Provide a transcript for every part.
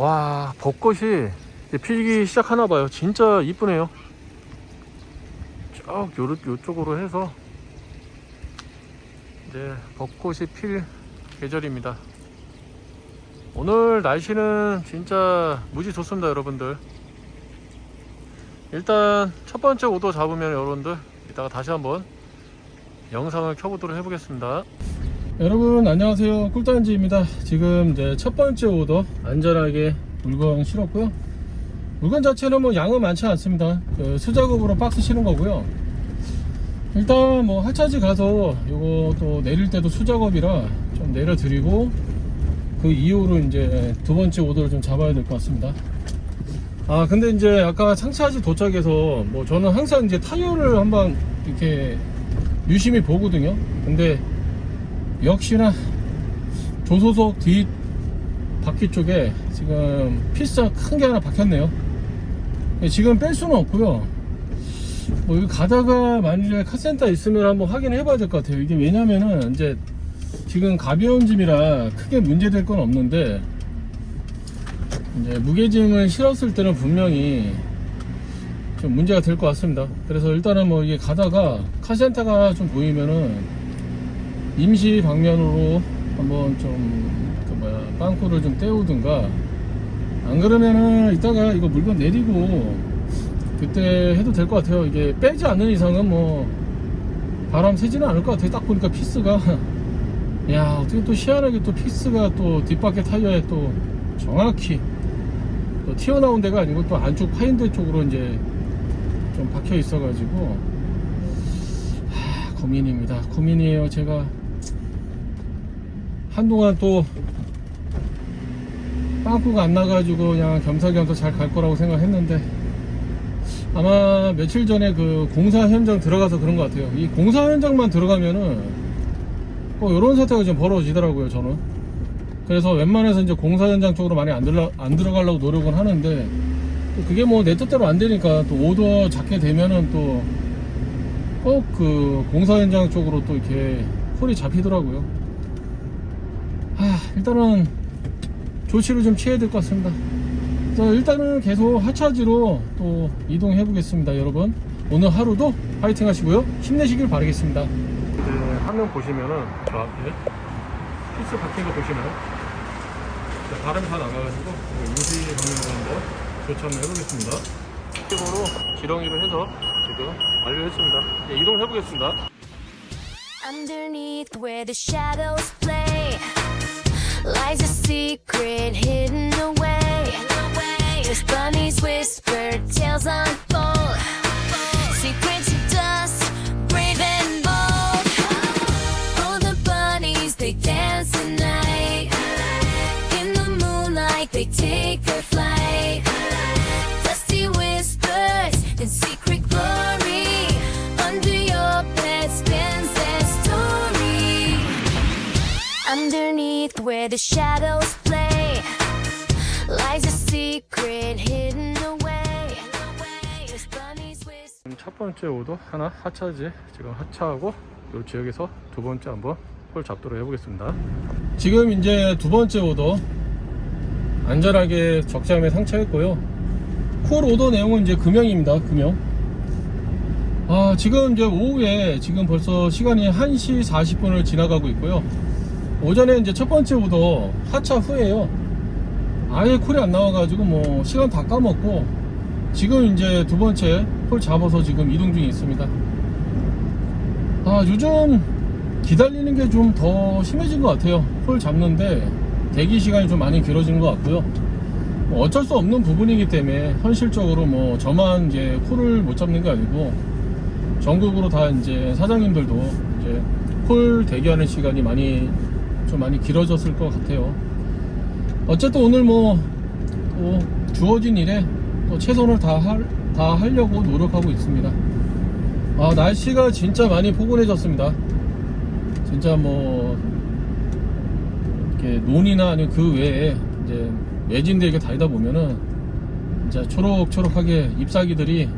와 벚꽃이 피기 시작하나 봐요. 진짜 이쁘네요. 쭉 요, 요쪽으로 해서 이제 벚꽃이 필 계절입니다. 오늘 날씨는 진짜 무지 좋습니다 여러분들. 일단 첫 번째 오도 잡으면 여러분들 이따가 다시 한번 영상을 켜보도록 해보겠습니다 여러분 안녕하세요. 꿀단지입니다. 지금 이제 첫 번째 오더 안전하게 물건 실었고요. 물건 자체는 뭐 양은 많지 않습니다. 그 수작업으로 박스 실은 거고요. 일단 뭐 하차지 가서 요거 또 내릴 때도 수작업이라 좀 내려 드리고 그 이후로 이제 두 번째 오더를 좀 잡아야 될 것 같습니다. 아 근데 이제 아까 상차지 도착해서 뭐 저는 항상 이제 타이어를 한번 이렇게 유심히 보거든요. 근데 역시나 조소석 뒷 바퀴 쪽에 지금 피스가 큰게 하나 박혔네요. 지금 뺄 수는 없고요. 뭐 여기 가다가 만일에 카센터 있으면 한번 확인해 봐야 될 것 같아요. 이게 왜냐면은 이제 지금 가벼운 짐이라 크게 문제될 건 없는데 이제 무게짐을 실었을 때는 분명히 좀 문제가 될 것 같습니다. 그래서 일단은 뭐 이게 가다가 카센터가 좀 보이면은 임시 방면으로 한번 좀 그 뭐야 빵꾸를 좀 떼우든가. 안 그러면은 이따가 이거 물건 내리고 그때 해도 될 것 같아요. 이게 빼지 않는 이상은 뭐 바람 새지는 않을 것 같아요. 딱 보니까 피스가. 야 어떻게 또 희한하게 또 피스가 또 뒷바퀴 타이어에 또 정확히 또 튀어나온 데가 아니고 또 안쪽 파인대 쪽으로 이제 좀 박혀 있어 가지고. 고민입니다. 고민이에요 제가 한동안 또 빵꾸가 안 나가지고 그냥 겸사겸사 잘 갈 거라고 생각했는데 아마 며칠 전에 그 공사 현장 들어가서 그런 것 같아요. 이 공사 현장만 들어가면은 꼭 이런 사태가 좀 벌어지더라고요 저는. 그래서 웬만해서 이제 공사 현장 쪽으로 많이 안, 들어, 안 들어가려고 노력은 하는데 또 그게 뭐 내 뜻대로 안 되니까 또 오더 잡게 되면은 또 꼭 그 공사 현장 쪽으로 또 이렇게 콜이 잡히더라고요. 아 일단은 조치를 좀 취해야 될 것 같습니다. 그래서 일단은 계속 하차지로 또 이동해 보겠습니다 여러분. 오늘 하루도 파이팅 하시고요. 힘내시길 바라겠습니다. 네, 화면 보시면은 저 앞에 피스 박힌 거 보시나요? 자, 바람이 다 나가가지고 임시 방면으로 한번 조치 한번 해보겠습니다. 이쪽으로 지렁이를 해서 지금 완료했습니다. 이제 이동을 해보겠습니다 lies a secret hidden away. As bunnies whisper, tales unfold. Secrets of dust, brave and bold. Oh, the bunnies, they dance at night. In the moonlight, they take their flight. Dusty whispers and secret glory. Under your bed spins their story. Underneath where the shadows play. Lies a secret hidden away. 지금 첫 번째 오도 하나 하차지 지금 하차하고 이 지역에서 두 번째 한번 홀 잡도록 해보겠습니다. 지금 이제 두 번째 오도 안전하게 적장에 상차했고요. 콜 오더 내용은 이제 금형입니다 금형. 아 지금 이제 오후에 지금 벌써 시간이 1시 40분을 지나가고 있고요 오전에 이제 첫 번째 오더 하차 후에요 아예 콜이 안 나와가지고 뭐 시간 다 까먹고 지금 이제 두 번째 콜 잡아서 지금 이동 중에 있습니다. 아, 요즘 기다리는 게 좀 더 심해진 것 같아요. 콜 잡는데 대기 시간이 좀 많이 길어지는 것 같고요. 뭐 어쩔 수 없는 부분이기 때문에 현실적으로 뭐 저만 이제 콜을 못 잡는 게 아니고 전국으로 다 이제 사장님들도 이제 콜 대기하는 시간이 많이 좀 많이 길어졌을 것 같아요. 어쨌든 오늘 뭐, 또 주어진 일에 또 최선을 다, 할, 다 하려고 노력하고 있습니다. 아, 날씨가 진짜 많이 포근해졌습니다. 진짜 뭐, 이렇게 논이나 아니면 그 외에 이제 매진들 이렇게 다니다 보면은 진짜 초록초록하게 잎사귀들이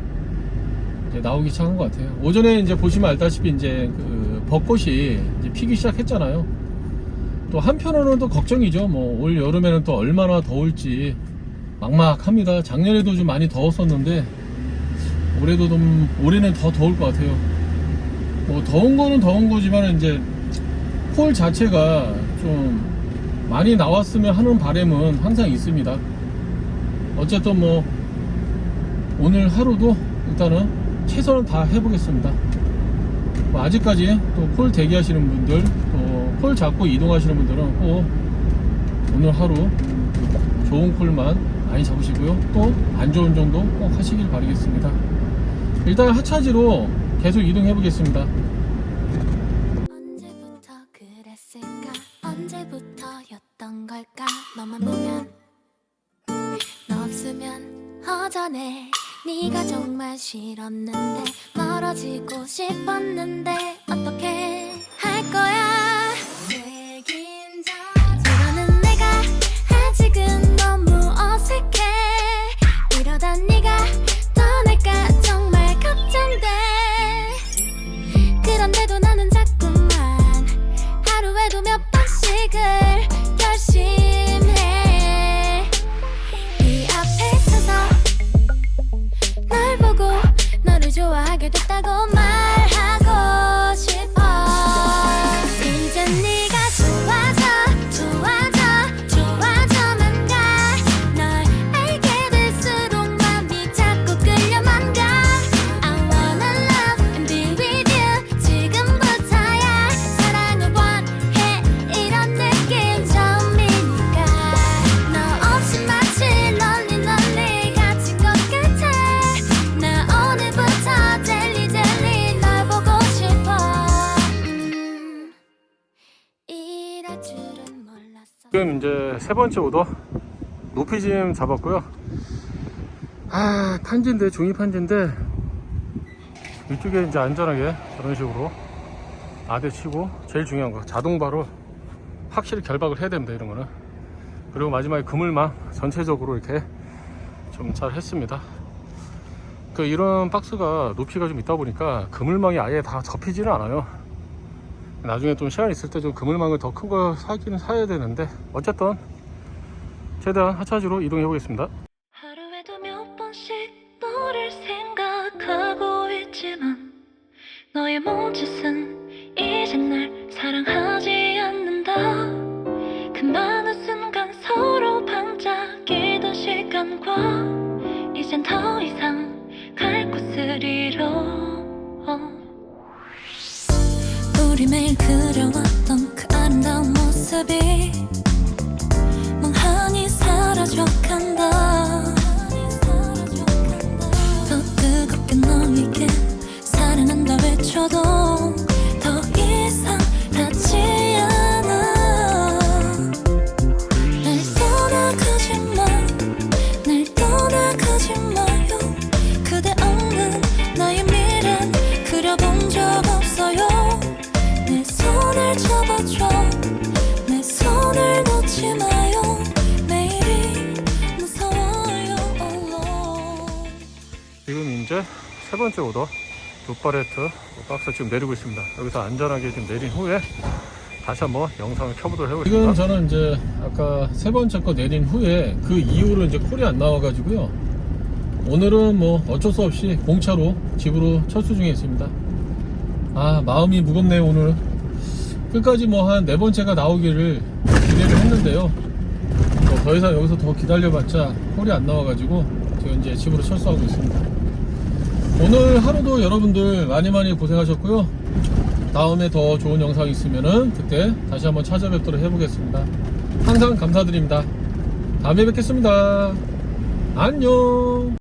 이제 나오기 시작한 것 같아요. 오전에 이제 보시면 알다시피 이제 그 벚꽃이 이제 피기 시작했잖아요. 또 한편으로는 또 걱정이죠. 뭐 올 여름에는 또 얼마나 더울지 막막합니다. 작년에도 좀 많이 더웠었는데 올해도 좀 올해는 더 더울 것 같아요. 뭐 더운 거는 더운 거지만 이제 폴 자체가 좀 많이 나왔으면 하는 바람은 항상 있습니다. 어쨌든 뭐 오늘 하루도 일단은 최선을 다 해보겠습니다. 뭐 아직까지 또폴 대기하시는 분들, 또폴 잡고 이동하시는 분들은 꼭 오늘 하루 좋은 콜만 많이 잡으시고요. 또 안 좋은 정도 꼭 하시길 바라겠습니다. 일단 하차지로 계속 이동해 보겠습니다. 네가 정말 싫었는데 멀어지고 싶었는데 어떻게 좋아하게 됐다고 말 지금 이제 세 번째 오더 높이 짐 잡았고요. 아 판지인데 종이 판지인데 이쪽에 이제 안전하게 이런 식으로 아대 치고 제일 중요한 거 자동바로 확실히 결박을 해야 됩니다 이런 거는 그리고 마지막에 그물망 전체적으로 이렇게 좀 잘 했습니다. 그 이런 박스가 높이가 좀 있다 보니까 그물망이 아예 다 접히지는 않아요. 나중에 좀 시간 있을 때 좀 그물망을 더 큰 거 사기는 사야 되는데 어쨌든 최대한 하차지로 이동해 보겠습니다. 너의 몸짓은 이제 날 사랑하지 않는다 그 많은 순간 서로 반짝이던 시간과 이젠 더 이상 외쳐도 더 이상 닿지 않아. 날 떠나가지 마날 떠나가지 마요. 그대 없는 나의 미련 그려본 적 없어요. 내 손을 잡아줘. 내 손을 놓지 alone 지금 이제 세 번째 오더 룩바레트 박스 지금 내리고 있습니다. 여기서 안전하게 지금 내린 후에 다시 한번 영상을 켜보도록 해보겠습니다. 지금 저는 이제 아까 세 번째 거 내린 후에 그 이후로 이제 콜이 안 나와가지고요. 오늘은 뭐 어쩔 수 없이 공차로 집으로 철수 중에 있습니다. 아 마음이 무겁네요 오늘. 끝까지 뭐 한 네 번째가 나오기를 기대를 했는데요. 뭐 더 이상 여기서 더 기다려봤자 콜이 안 나와가지고 지금 이제 집으로 철수하고 있습니다. 오늘 하루도 여러분들 많이 많이 고생하셨고요. 다음에 더 좋은 영상 있으면은 그때 다시 한번 찾아뵙도록 해보겠습니다. 항상 감사드립니다. 다음에 뵙겠습니다. 안녕.